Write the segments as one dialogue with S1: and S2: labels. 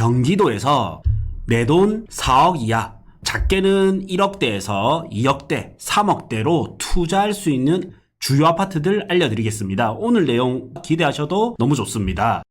S1: 경기도에서 내 돈 4억 이하, 작게는 1억대에서 2억대, 3억대로 투자할 수 있는 주요 아파트들 알려드리겠습니다. 오늘 내용 기대하셔도 너무 좋습니다.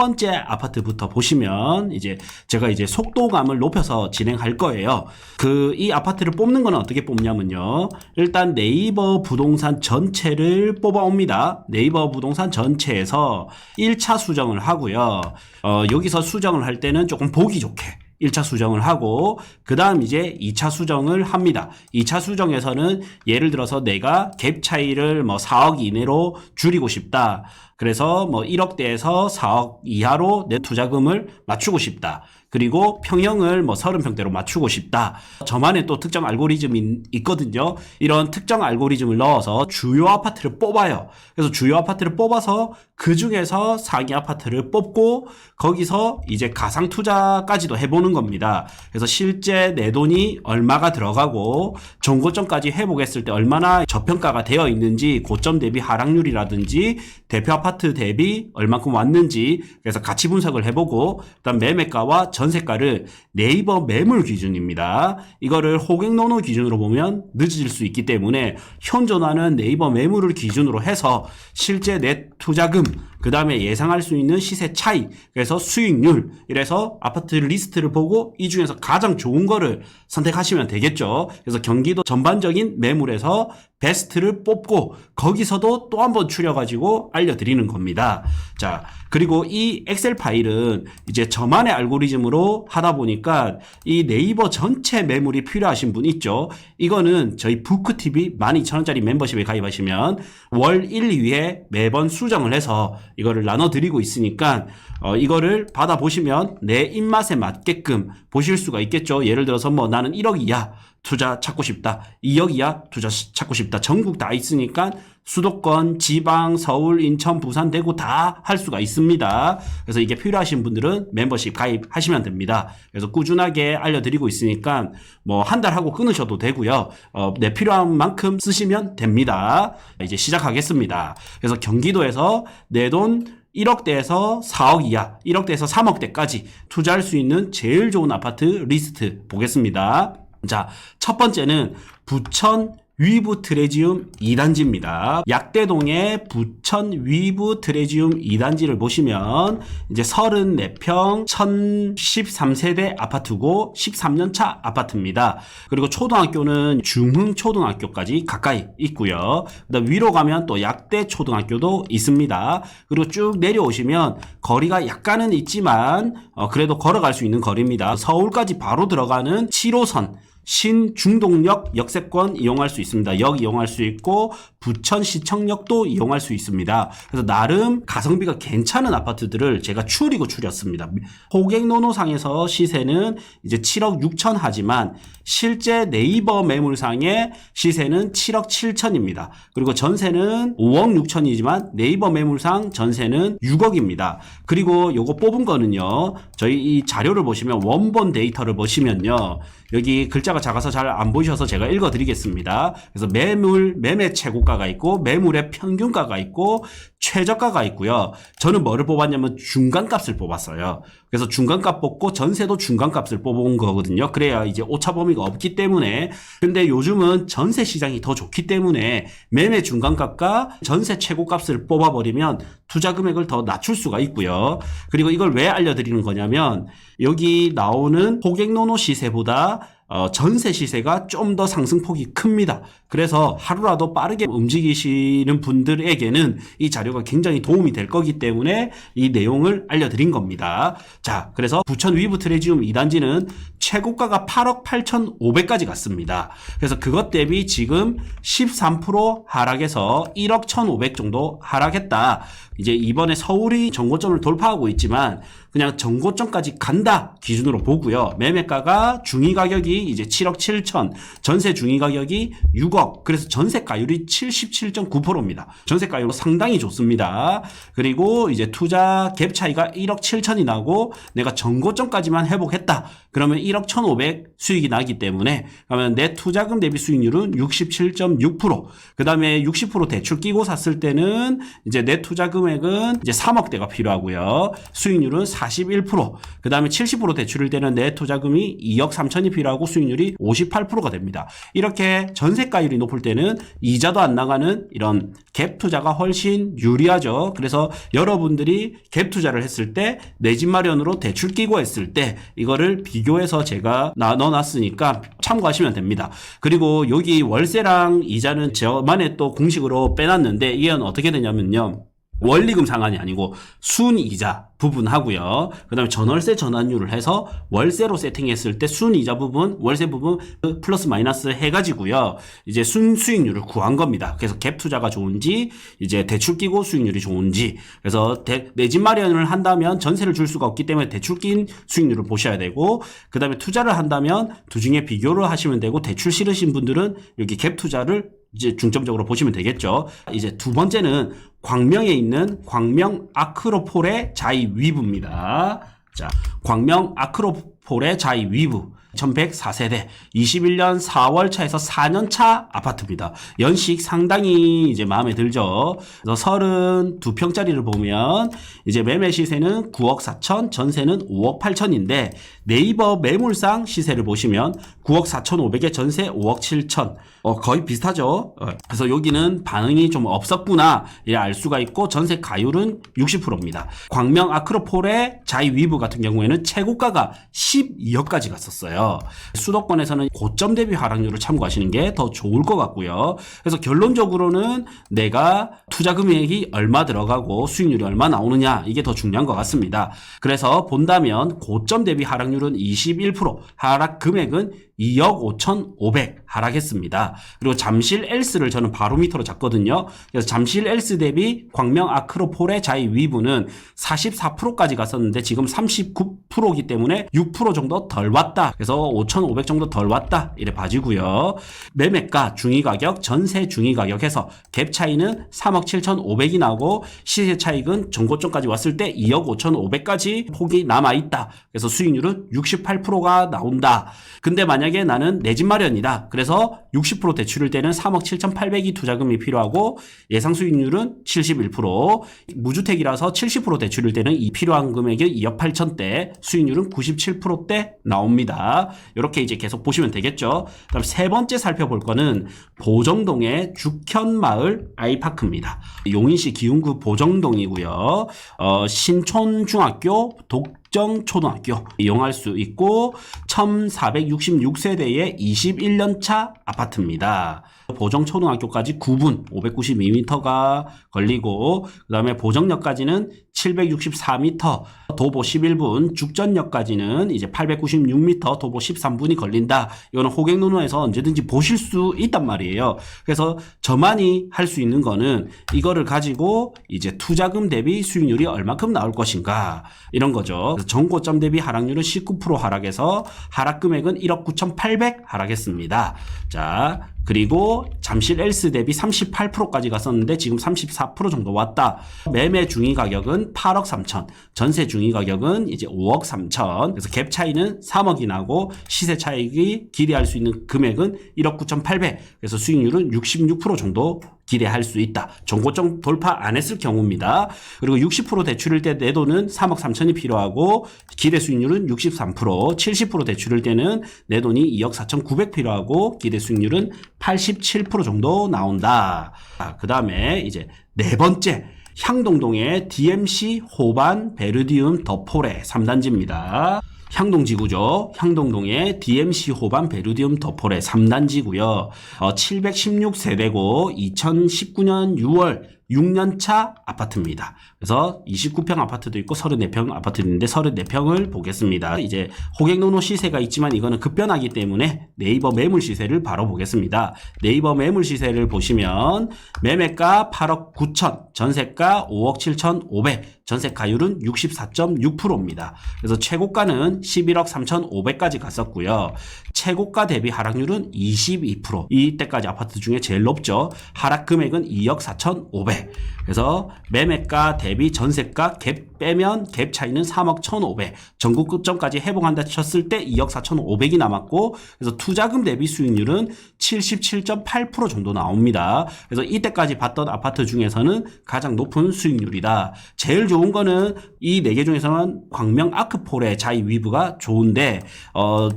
S1: 첫 번째 아파트부터 보시면 이제 제가 이제 속도감을 높여서 진행할 거예요. 그 이 아파트를 뽑는 건 어떻게 뽑냐면요. 일단 네이버 부동산 전체를 뽑아옵니다. 네이버 부동산 전체에서 1차 수정을 하고요. 어, 여기서 수정을 할 때는 조금 보기 좋게 1차 수정을 하고 그 다음 이제 2차 수정을 합니다. 2차 수정에서는 예를 들어서 내가 갭 차이를 뭐 4억 이내로 줄이고 싶다. 그래서 뭐 1억대에서 4억 이하로 내 투자금을 맞추고 싶다. 그리고 평형을 뭐 30평대로 맞추고 싶다. 저만의 또 특정 알고리즘이 있거든요. 이런 특정 알고리즘을 넣어서 주요 아파트를 뽑아요. 그래서 주요 아파트를 뽑아서 그 중에서 상위 아파트를 뽑고 거기서 이제 가상 투자까지도 해보는 겁니다. 그래서 실제 내 돈이 얼마가 들어가고 정고점까지 해보겠을 때 얼마나 저평가가 되어 있는지 고점 대비 하락률이라든지 대표 아파트 대비 얼마큼 왔는지 그래서 가치 분석을 해보고 그다음 매매가와 전세가를 네이버 매물 기준입니다. 이거를 호갱노노 기준으로 보면 늦어질 수 있기 때문에 현존하는 네이버 매물을 기준으로 해서 실제 내 투자금 그 다음에 예상할 수 있는 시세 차이, 그래서 수익률, 이래서 아파트 리스트를 보고 이 중에서 가장 좋은 거를 선택하시면 되겠죠. 그래서 경기도 전반적인 매물에서 베스트를 뽑고 거기서도 또 한 번 추려가지고 알려드리는 겁니다. 자, 그리고 이 엑셀 파일은 이제 저만의 알고리즘으로 하다 보니까 이 네이버 전체 매물이 필요하신 분 있죠. 이거는 저희 부크TV 12,000원짜리 멤버십에 가입하시면 월 1, 2회 매번 수정을 해서 이거를 나눠드리고 있으니까 어, 이거를 받아보시면 내 입맛에 맞게끔 보실 수가 있겠죠. 예를 들어서 뭐 나는 1억 이하 투자 찾고 싶다. 2억 이하 투자 찾고 싶다. 전국 다 있으니까 수도권, 지방, 서울, 인천, 부산, 대구 다 할 수가 있습니다. 그래서 이게 필요하신 분들은 멤버십 가입하시면 됩니다. 그래서 꾸준하게 알려드리고 있으니까 뭐 한 달 하고 끊으셔도 되고요. 어, 내 필요한 만큼 쓰시면 됩니다. 이제 시작하겠습니다. 그래서 경기도에서 내돈 1억대에서 4억 이하, 1억대에서 3억대까지 투자할 수 있는 제일 좋은 아파트 리스트 보겠습니다. 자, 첫 번째는 부천 위브 트레지움 2단지입니다. 약대동의 부천 위브 트레지움 2단지를 보시면 이제 34평 1013세대 아파트고 13년차 아파트입니다. 그리고 초등학교는 중흥초등학교까지 가까이 있고요. 그다음 위로 가면 또 약대 초등학교도 있습니다. 그리고 쭉 내려오시면 거리가 약간은 있지만 어, 그래도 걸어갈 수 있는 거리입니다. 서울까지 바로 들어가는 7호선 신중동역 역세권 이용할 수 있습니다. 역 이용할 수 있고 부천시청역도 이용할 수 있습니다. 그래서 나름 가성비가 괜찮은 아파트들을 제가 추리고 추렸습니다. 호갱노노상에서 시세는 이제 7억 6천 하지만 실제 네이버 매물상의 시세는 7억 7천입니다. 그리고 전세는 5억 6천이지만 네이버 매물상 전세는 6억입니다. 그리고 요거 뽑은 거는요. 저희 이 자료를 보시면 원본 데이터를 보시면요. 여기 글자가 작아서 잘 안 보이셔서 제가 읽어 드리겠습니다. 그래서 매물, 매매 최고가가 있고, 매물의 평균가가 있고, 최저가가 있고요. 저는 뭐를 뽑았냐면 중간값을 뽑았어요. 그래서 중간값 뽑고 전세도 중간값을 뽑은 거거든요. 그래야 이제 오차 범위가 없기 때문에. 근데 요즘은 전세 시장이 더 좋기 때문에 매매 중간값과 전세 최고값을 뽑아버리면 투자 금액을 더 낮출 수가 있고요. 그리고 이걸 왜 알려드리는 거냐면 여기 나오는 호갱노노 시세보다 어, 전세 시세가 좀 더 상승폭이 큽니다. 그래서 하루라도 빠르게 움직이시는 분들에게는 이 자료가 굉장히 도움이 될 거기 때문에 이 내용을 알려드린 겁니다. 자, 그래서 부천 위브 트레지움 2단지는 최고가가 8억 8,500까지 갔습니다. 그래서 그것 대비 지금 13% 하락해서 1억 1,500 정도 하락했다. 이제 이번에 서울이 정고점을 돌파하고 있지만 그냥 정고점까지 간다 기준으로 보고요. 매매가가 중위 가격이 이제 7억 7천, 전세 중위 가격이 6억. 그래서 전세가율이 77.9%입니다. 전세가율 상당히 좋습니다. 그리고 이제 투자 갭 차이가 1억 7천이 나고 내가 정고점까지만 회복했다. 그러면 1억 1,500 수익이 나기 때문에 그러면 내 투자금 대비 수익률은 67.6%. 그다음에 60% 대출 끼고 샀을 때는 이제 내 투자 금 액은 이제 3억대가 필요하고요. 수익률은 41%. 그 다음에 70% 대출일 때는 내 투자금이 2억 3천이 필요하고 수익률이 58%가 됩니다. 이렇게 전세가율이 높을 때는 이자도 안 나가는 이런 갭 투자가 훨씬 유리하죠. 그래서 여러분들이 갭 투자를 했을 때 내 집 마련으로 대출 끼고 했을 때 이거를 비교해서 제가 나눠놨으니까 참고하시면 됩니다. 그리고 여기 월세랑 이자는 저만의 또 공식으로 빼놨는데 이건 어떻게 되냐면요. 원리금 상한이 아니고 순이자 부분 하고요. 그 다음에 전월세 전환율을 해서 월세로 세팅했을 때 순이자 부분, 월세 부분 그 플러스 마이너스 해가지고요. 이제 순 수익률을 구한 겁니다. 그래서 갭 투자가 좋은지 이제 대출 끼고 수익률이 좋은지 그래서 내 집 마련을 한다면 전세를 줄 수가 없기 때문에 대출 낀 수익률을 보셔야 되고 그 다음에 투자를 한다면 두 중에 비교를 하시면 되고 대출 싫으신 분들은 여기 갭 투자를 이제 중점적으로 보시면 되겠죠. 이제 두 번째는 광명에 있는 광명 아크로폴의 자이 위브입니다. 자, 광명 아크로폴의 자이 위브. 1104세대 21년 4월 차에서 4년 차 아파트입니다. 연식 상당히 이제 마음에 들죠. 그래서 32평짜리를 보면 이제 매매 시세는 9억 4천, 전세는 5억 8천인데 네이버 매물상 시세를 보시면 9억 4천 5백에 전세 5억 7천. 어, 거의 비슷하죠. 어, 그래서 여기는 반응이 좀 없었구나. 예, 알 수가 있고 전세 가율은 60%입니다. 광명 아크로폴의 자이 위브 같은 경우에는 최고가가 12억까지 갔었어요. 수도권에서는 고점 대비 하락률을 참고하시는 게 더 좋을 것 같고요. 그래서 결론적으로는 내가 투자 금액이 얼마 들어가고 수익률이 얼마 나오느냐 이게 더 중요한 것 같습니다. 그래서 본다면 고점 대비 하락률은 21%, 하락 금액은 2억 5,500 하락했습니다. 그리고 잠실 엘스를 저는 바로미터로 잡거든요. 그래서 잠실 엘스 대비 광명 아크로폴의 자이 위브는 44%까지 갔었는데 지금 39%이기 때문에 6% 정도 덜 왔다. 그래서 5,500 정도 덜 왔다. 이래 봐지고요. 매매가 중위 가격, 전세 중위 가격에서 갭 차이는 3억 7,500이 나고 시세 차익은 정고점까지 왔을 때 2억 5,500까지 폭이 남아 있다. 그래서 수익률은 68%가 나온다. 근데 만약 에 나는 내 집 마련이다. 그래서 60% 대출일 때는 3억 7,800이 투자금이 필요하고 예상 수익률은 71%, 무주택이라서 70% 대출일 때는 이 필요한 금액이 2억 8천대, 수익률은 97%대 나옵니다. 이렇게 이제 계속 보시면 되겠죠. 그다음 세 번째 살펴볼 거는 보정동의 죽현마을 아이파크입니다. 용인시 기흥구 보정동이고요. 어, 신촌중학교 독 정 초등학교 이용할 수 있고 1466세대의 21년차 아파트입니다. 보정초등학교까지 9분 592m가 걸리고 그 다음에 보정역까지는 764m 도보 11분 죽전역까지는 이제 896m 도보 13분이 걸린다. 이거는 호갱노노에서 언제든지 보실 수 있단 말이에요. 그래서 저만이 할 수 있는 거는 이거를 가지고 이제 투자금 대비 수익률이 얼마큼 나올 것인가 이런 거죠. 정고점 대비 하락률은 19% 하락해서 하락 금액은 1억 9,800 하락했습니다. 자, 그리고 잠실 엘스 대비 38%까지 갔었는데 지금 34% 정도 왔다. 매매 중위 가격은 8억 3천, 전세 중위 가격은 이제 5억 3천. 그래서 갭 차이는 3억이 나고 시세 차익이 기대할 수 있는 금액은 1억 9,800. 그래서 수익률은 66% 정도 기대할 수 있다. 정고점 돌파 안 했을 경우입니다. 그리고 60% 대출일 때 내 돈은 3억 3천이 필요하고 기대 수익률은 63%, 70% 대출일 때는 내 돈이 2억 4천 9백 필요하고 기대 수익률은 87% 정도 나온다. 그 다음에 이제 네 번째. 향동동의 DMC 호반 베르디움 더폴의 3단지입니다. 향동지구죠. 향동동의 DMC 호반 베르디움 더폴의 3단지고요. 어, 716세대고 2019년 6월 6년차 아파트입니다. 그래서 29평 아파트도 있고 34평 아파트도 있는데 34평을 보겠습니다. 이제 호객농로 시세가 있지만 이거는 급변하기 때문에 네이버 매물 시세를 바로 보겠습니다. 네이버 매물 시세를 보시면 매매가 8억 9천, 전세가 5억 7천 5백, 전세가율은 64.6%입니다. 그래서 최고가는 11억 3천 5백까지 갔었고요. 최고가 대비 하락률은 22%. 이때까지 아파트 중에 제일 높죠. 하락 금액은 2억 4천 5백. 그래서 매매가 대비 전세가 갭 빼면 갭 차이는 3억 1,500. 전국 끝점까지 해봉한다 쳤을 때 2억 4,500이 남았고 그래서 투자금 대비 수익률은 77.8% 정도 나옵니다. 그래서 이때까지 봤던 아파트 중에서는 가장 높은 수익률이다. 제일 좋은 거는 이 4개 중에서는 광명 아크폴의 자이 위브가 좋은데 어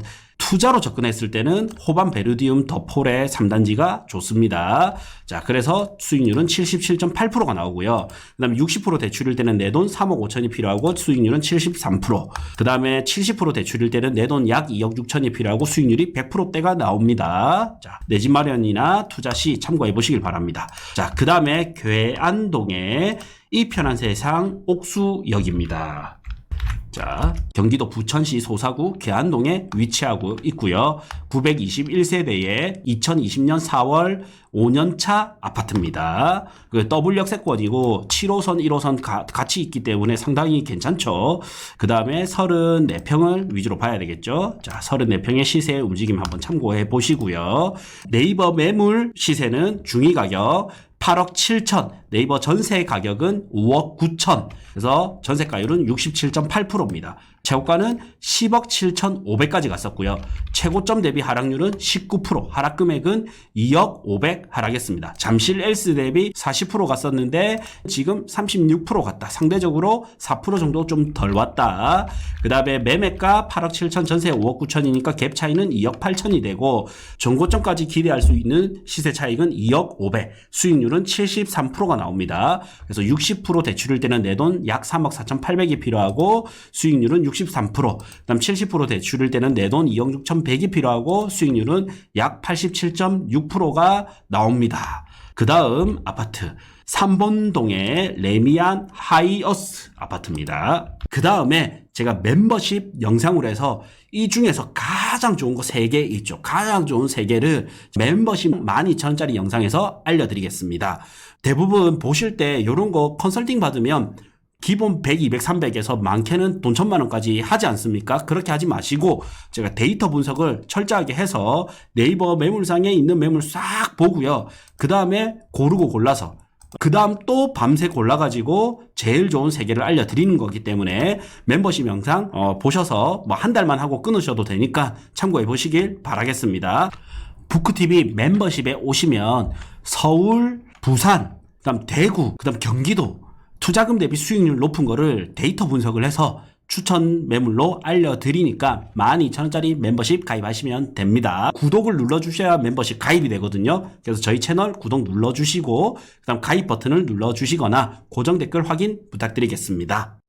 S1: 투자로 접근했을 때는 호반 베르디움 더폴의 3단지가 좋습니다. 자, 그래서 수익률은 77.8%가 나오고요. 그 다음에 60% 대출일 때는 내 돈 3억 5천이 필요하고 수익률은 73%. 그 다음에 70% 대출일 때는 내 돈 약 2억 6천이 필요하고 수익률이 100%대가 나옵니다. 자, 내 집 마련이나 투자 시 참고해 보시길 바랍니다. 자, 그 다음에 괴안동의 이 편한 세상 옥수역입니다. 자, 경기도 부천시 소사구 계안동에 위치하고 있고요. 921세대의 2020년 4월 5년차 아파트입니다. 그 더블 역세권이고 7호선, 1호선 가, 같이 있기 때문에 상당히 괜찮죠. 그 다음에 34평을 위주로 봐야 되겠죠. 자, 34평의 시세 움직임 한번 참고해 보시고요. 네이버 매물 시세는 중위 가격 8억 7천, 네이버 전세 가격은 5억 9천, 그래서 전세가율은 67.8%입니다. 최고가는 10억 7천5백까지 갔었고요. 최고점 대비 하락률은 19%, 하락 금액은 2억 500 하락했습니다. 잠실 엘스 대비 40% 갔었는데 지금 36% 갔다. 상대적으로 4% 정도 좀 덜 왔다. 그 다음에 매매가 8억 7천, 전세 5억 9천이니까 갭 차이는 2억 8천이 되고 정고점까지 기대할 수 있는 시세 차익은 2억 500, 수익률은 73%가 나옵니다. 그래서 60% 대출일 때는 내 돈 약 3억 4,800이 필요하고 수익률은 63%, 그다음 70% 대출일 때는 내 돈 2억 6,100이 필요하고 수익률은 약 87.6%가 나옵니다. 그 다음 아파트 3번동의 레미안 하이어스 아파트입니다. 그 다음에 제가 멤버십 영상으로 해서 이 중에서 가장 좋은 거 3개 있죠. 가장 좋은 3개를 멤버십 12,000원짜리 영상에서 알려드리겠습니다. 대부분 보실 때 이런 거 컨설팅 받으면 기본 100, 200, 300에서 많게는 돈 천만 원까지 하지 않습니까? 그렇게 하지 마시고 제가 데이터 분석을 철저하게 해서 네이버 매물상에 있는 매물 싹 보고요. 그 다음에 고르고 골라서 그 다음 또 밤새 골라가지고 제일 좋은 세 개를 알려드리는 거기 때문에 멤버십 영상 어, 보셔서 뭐 한 달만 하고 끊으셔도 되니까 참고해 보시길 바라겠습니다. 부크TV 멤버십에 오시면 서울, 부산, 그다음 대구, 그다음 경기도 투자금 대비 수익률 높은 거를 데이터 분석을 해서 추천 매물로 알려드리니까 12,000원짜리 멤버십 가입하시면 됩니다. 구독을 눌러주셔야 멤버십 가입이 되거든요. 그래서 저희 채널 구독 눌러주시고 그 다음 가입 버튼을 눌러주시거나 고정 댓글 확인 부탁드리겠습니다.